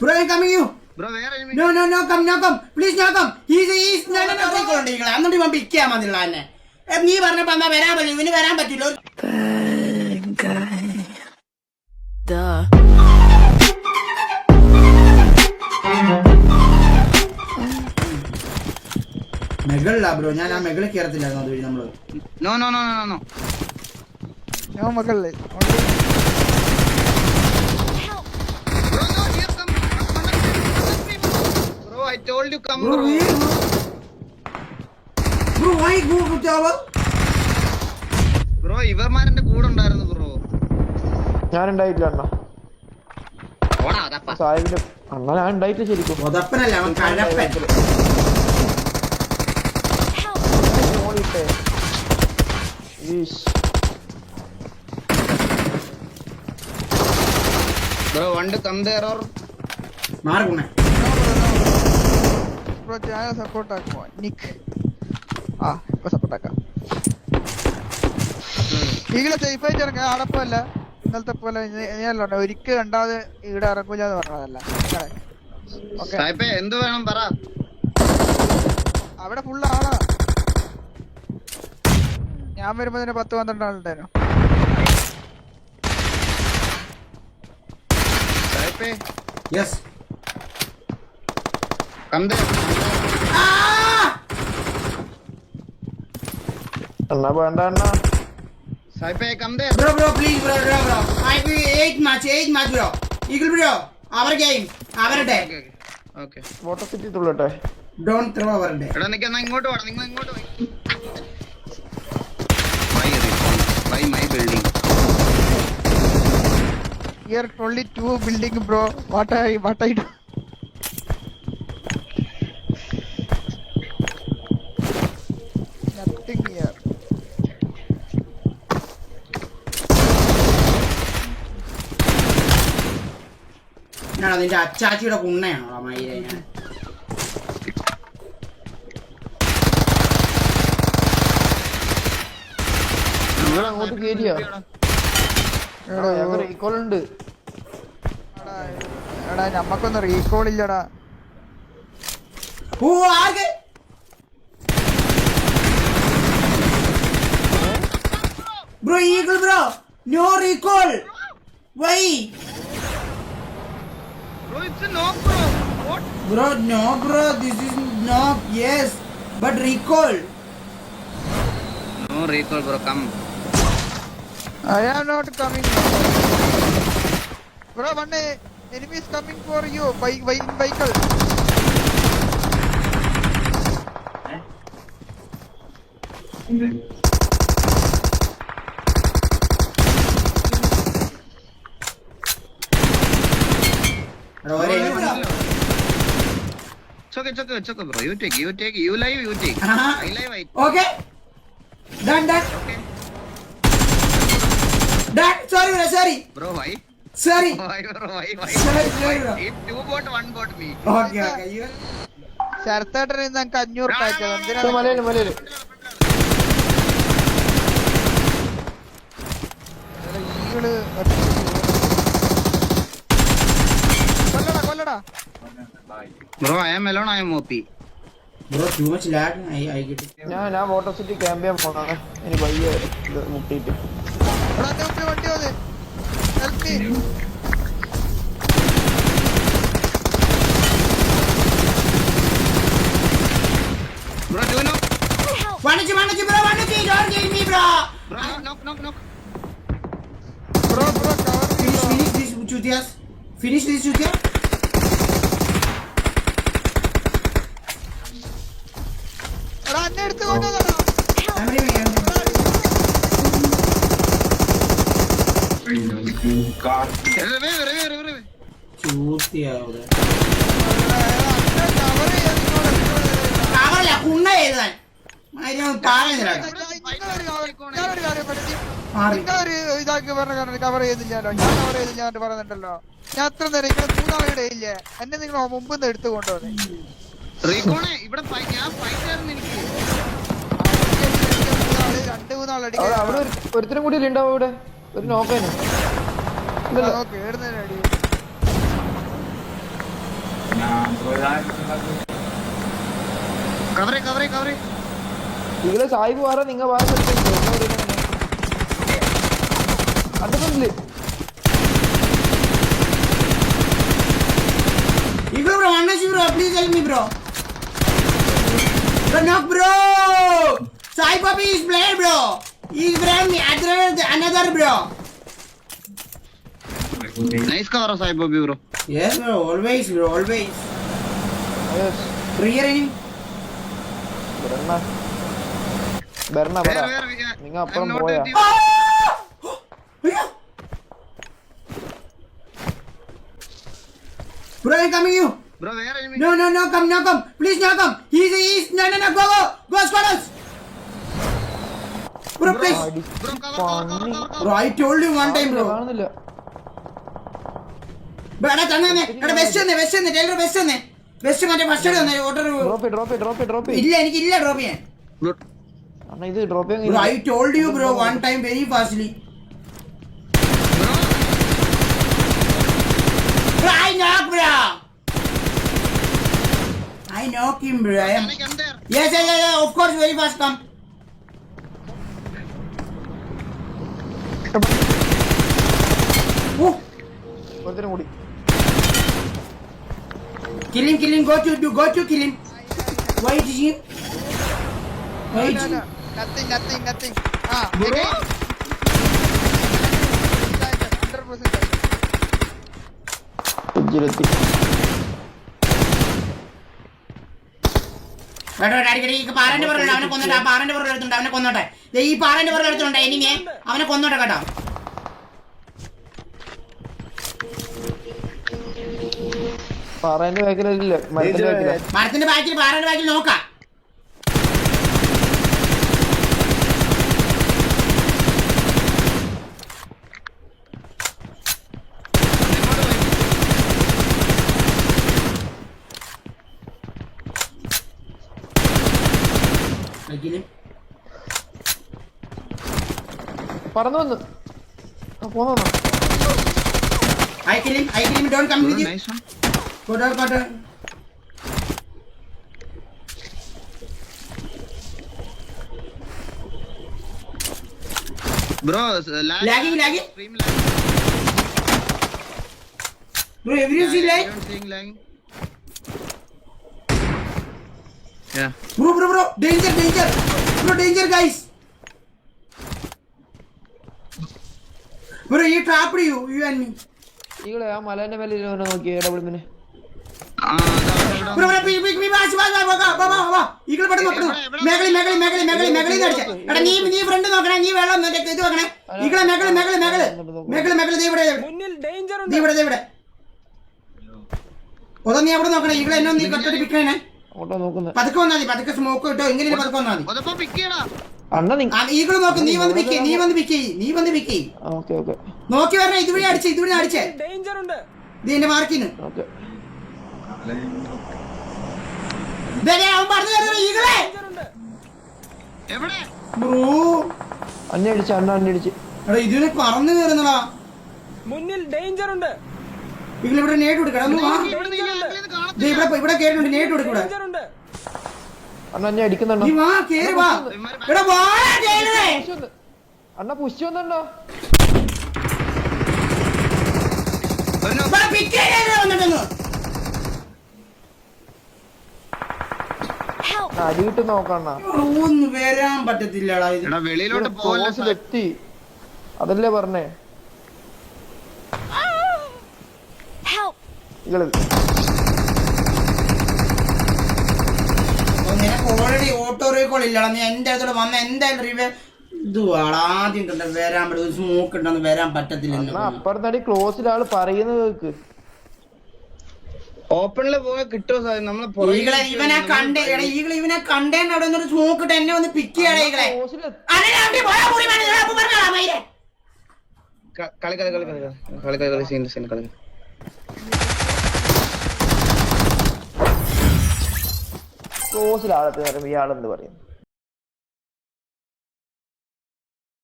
Bro, I coming you bro no no come no come please no come Please, is no no no no, no, no, പോയിക്കൊണ്ടിരിക്കണം. ഇവൻ pick ചെയ്യാൻ മതിയുള്ള എന്നെ നീ പറഞ്ഞപ്പോ എന്നാ വരാൻ പറ്റില്ല ഇവന് വരാൻ പറ്റില്ല Bad guy. Duh. മെകളിലാ ബ്രോ ഞാൻ ആ മെകളിൽ കയറത്തില്ലായിരുന്നു അതുവഴി നമ്മൾ No, no, no, no, no, no. മകളിൽ Bro, no, here come. Bro, I told you come, bro bro. Bro why go tower bro ഇവർമാരെന്റെ കൂടെ ഉണ്ടായിരുന്നു ബ്രോ ഞാൻ ഉണ്ടായിട്ടില്ല അണ്ണ. ഓടാ അതപ്പ. സാഹിബിന് അണ്ണ ഞാൻ ഉണ്ടായിട്ടില്ല ശരിക്കും. അതപ്പനല്ല അവൻ കഴപ്പൻ. ഓടിയിട്ടേ ഈശ്. Bro want come there or മാറുകുണേ ബ്രോ ഞാൻ സപ്പോർട്ട് ആക്കുമോ? നിക്ക്. ആ ഇപ്പൊ സപ്പോർട്ട് ആക്കാം. ഈകളെ സേഫ് ആയിട്ട് ഇറങ്ങാൻ ആടപ്പല്ല ഇന്നലത്തെ പോലെ ഞാനല്ല ഒരിക്കൽ കണ്ടാതെ ഇവിടെ ഇറങ്ങൂല എന്ന് പറഞ്ഞതല്ല. എന്ത് വേണം പറ. അവിടെ ഫുള്ള് ആളാ. ഞാൻ വരുമ്പോ തന്നെ പത്ത് പന്ത്രണ്ട് ആളുണ്ടായിരുന്നു സായിപ്പേ. There അണ്ണ വേണ്ട അണ്ണ. സായിപ്പേ come there bro bro please bro bro bro. I eight match eight match bro. Eagle bro our game അവരുടെ. ഓക്കെ ഓക്കെ വോട്ടർ സിറ്റി തുള്ളട്ടെ ഡോൺ ത്രോ അവരുടെ. എടാ നിക്ക് എന്നാ ഇങ്ങോട്ട് വാ നിങ്ങൾ ഇങ്ങോട്ട് വാ. Bye bye my building here two building bro. What i what i do? ഞാൻ അതിന്റെ അച്ചാച്ചിയുടെ കുണ്ണയാണോ മയിലെ ഞാൻ? അങ്ങോട്ട് ഞങ്ങൾ റീകോൾ ഉണ്ട്. എടാ, എടാ നമ്മക്കൊന്നും റീകോൾ ഇല്ലടാ. ഓ ആകെ bro eagle bro no recall why. Bro bro bro no bro this is bro Yes, but no No but bro. Come. I am not coming. Bro, one enemy is coming for you by by in vehicle. It's it's okay, it's okay, bro. You take, you take, you live, you take. Uh-huh. I live, I okay done done done sorry bro sorry Bro, why? Sorry one bot me. Okay okay ശരത്തേട്ടൻ ഇന്ന് ഞങ്ങൾക്ക് അഞ്ഞൂറ് രൂപ അയച്ചത് എന്തിനാ മലയിൽ മലയിൽ ഈകൾ Bro, I am alone, I am OP. Bro too much lag I I get ഞാൻ ഞാൻ വോട്ടർ സിറ്റി ക്യാമ്പ് ചെയ്യാൻ പോണാണ് ഇനി വയ്യ ഇത് മുട്ടിയിട്ട്. എടാ മുമ്പിൽ വണ്ടി വന്ന്. Help me Bro, do you know? വണിച്ച് വണിച്ച് bro വണിച്ച് don't kill me bro Bro, knock, knock, knock. Bro bro cover finish finish this ചുതിയാസ് finish this ചുതിയ ഇതാക്കി പറഞ്ഞ കാരണം കവർ ചെയ്തില്ലല്ലോ. ഞാൻ കവർ ചെയ്തില്ല പറയുന്നുണ്ടല്ലോ. ഞാൻ അത്ര നേരം ഇങ്ങനെ മൂന്നാളുടെ ഇല്ലേ? എന്നെ നിങ്ങൾ മുമ്പ് നിന്ന് എടുത്തു കൊണ്ടുവന്നേ. റീകോണേ, ഇവിടെ ഞാൻ ഫൈറ്റ് ആയിരുന്നു എനിക്ക്. രണ്ട് അവിടെ ഒരുത്തരും കൂടി ഉണ്ടാവും ഇവിടെ? ഒരു നോക്കാനും. കവറേ കവറേ കവറേ. വേറെ നിങ്ങ വേറെ bro, one bro, please help me bro. Bro, knock bro. Sai Papi is played bro. He's from other, another bro. Nice കവറോ Sahib Bobby bro Yes bro, always bro, always. Yes. Trigger any? ബെർണ ബെർണ പറ വേറെ വേറെ നിങ്ങ അപ്പുറം പോയാ Ayyo! Bro, I'm coming you. Bro വേറെ enemy. No, no, no, come, no, come. Please, no, come. He's, he's, no, no, no, go, go. Go, squatters. Bro, please. അടി bro cover Bro, I told you one time, bro. കാണുന്നില്ല Bro, എടാ തന്നെ എടാ west തന്നെ west തന്നെ tailor west തന്നെ west മറ്റേ first തന്നെ order drop drop drop drop ഇല്ല എനിക്ക് ഇല്ല ഡ്രോപ്പ് ചെയ്യാൻ ബ്രോ അണ്ണ ഇത് drop bro I told you bro one time very fastly bro I knock bro I knock him bro I am എനിക്ക് എന്തേ yes yes yes of course very fast come ഒരുത്തരും കൂടി Kill him, kill him, go to, to go to kill him. Why is he? Why is he? Nothing nothing nothing ആ bro hundred വേണ്ട വേണ്ട അടിക്കടി. ഈ പാറന്റെ പുറകിൽ അവനെ കൊന്നോട്ടെ ആ പാറന്റെ പുറകിൽ എടുത്തുണ്ട് അവനെ കൊന്നോട്ടെ. ദേ ഈ പാറന്റെ പുറകിൽ എടുത്തുണ്ട് എനിമേ അവനെ കൊന്നോട്ടെ കേട്ടോ. മരത്തിന്റെ ബാക്കിൽ പാറന്റെ ബാക്കിൽ നോക്കാം. പറന്നു വന്നു പോന്നോ I kill him, I kill him, don't come with you. Nice one Go down, go down. Bro Lagging, lagging. Bro, you Bro, bro, bro, danger, danger. Bro, danger, guys. Bro, ഈ trap you, you and me ഈകളെ ആ മലേന്റെ മേലെ ഇരുന്ന് നോക്കി double മിനെ bro bro Bro, bro, pick, ബാസ് ബാസ് വാ, വാ, വാ, വാ. ഈകൾ പെട്ടെന്ന് മേഗളി മേഗളി മേഗളി മേഖലി, മേഖലി, മേഖലി എടാ, നീ നീ ഫ്രണ്ട് നോക്കണേ നീ വെള്ളം മറ്റേ ഇത് വെക്കണേ. ഈകളെ മേഗളി മേഗളി മേഗളി മേഗളി മേഗളി ദേ ഇവിടെ മുന്നിൽ ഡേഞ്ചർ ഉണ്ട്. ദേ ഇവിടെ ദേ ഇവിടെ. ഒതാ നീ അവിടെ നോക്കണേ ഈകളെ എന്നെ നീ കട്ടടി പിക്കണേ അങ്ങോട്ടാ നോക്കുന്നത് പതുക്കെ വന്നാ മതി പതുക്കെ സ്മോക്ക് ഇട്ടോ എങ്ങനെ പതുക്കെ വന്നാ മതി. നീ വന്ന് പിക്ക് നീ വന്ന് പിക്ക് നീ വന്ന് പിക്ക്. Okay okay. നോക്കി വരണേ ഇതുവഴി അടിച്ചേ ഇതുവഴി ഇത് എന്റെ അവൻ പറഞ്ഞു ഈകളെ. എവിടെ? ബ്രോ. അന്നെ അടിച്ച് അണ്ണ അന്നെ അടിച്ച്. എടാ ഇതിന് പറന്നു കയറുന്നടാ മുന്നിൽ ഡേഞ്ചർ ഉണ്ട് ഈകൾ ഇവിടെ നേട്ട് കൊടുക്കടാ ഒന്ന് വാ. ഇവിടെ നീ ആംഗിളിൽ നിന്ന് ദേ, ഇവിടെ ഇവിടെ കേട്ടിട്ടുണ്ട് നേട്ട് കൊടുക്ക ഡേഞ്ചർ ഉണ്ട് അണ്ണ ഞാൻ അടിക്കുന്നുണ്ടോ നീ വാ കേറി വാ. എടാ വാ ജയിലേ പുഷ് വന്ന്. അണ്ണ പുഷ് വന്നുണ്ടോ വാ പിക്ക് ചെയ്തേ വന്നിട്ടൊന്ന്. അടി കിട്ടും നോക്കണ്ണ വരാൻ പറ്റത്തില്ലടാ വെളിയിലോട്ട് അതല്ലേ പറഞ്ഞേ? ഇകൾ ഓ, നിനക്ക് കൊള്ളില്ലടാ ഇല്ലടാ നീ എന്റെ അടുത്തോട് വന്ന എന്തായാലും റിവേ ഇത് വാടാ, ആദ്യം കണ്ട വരാൻ പറ്റും സ്മോക്ക് ഉണ്ടെന്ന് വരാൻ പറ്റത്തില്ല അണ്ണ അപ്പുറത്തടി ക്ലോസിൽ ആൾ പറയുന്നത് കേക്ക്. ഓപ്പണിൽ പോയാൽ കിട്ടുമോ സാർ നമ്മളെ ഈകളെ ഇവനെ കണ്ടേ എടാ ഈകളെ ഇവനെ കണ്ടേന്ന് അവിടെ നിന്നൊരു സ്മോക്ക് ഇട്ട് എന്നെ ഒന്ന് പിക്ക് ഈകളെ. കളി കളി കളി കളി കളി. കളി സീൻ സീൻ കളി. ക്ലോസിൽ ആളെത്തി പറയുമ്പോ ഇയാളെന്ത് പറയും?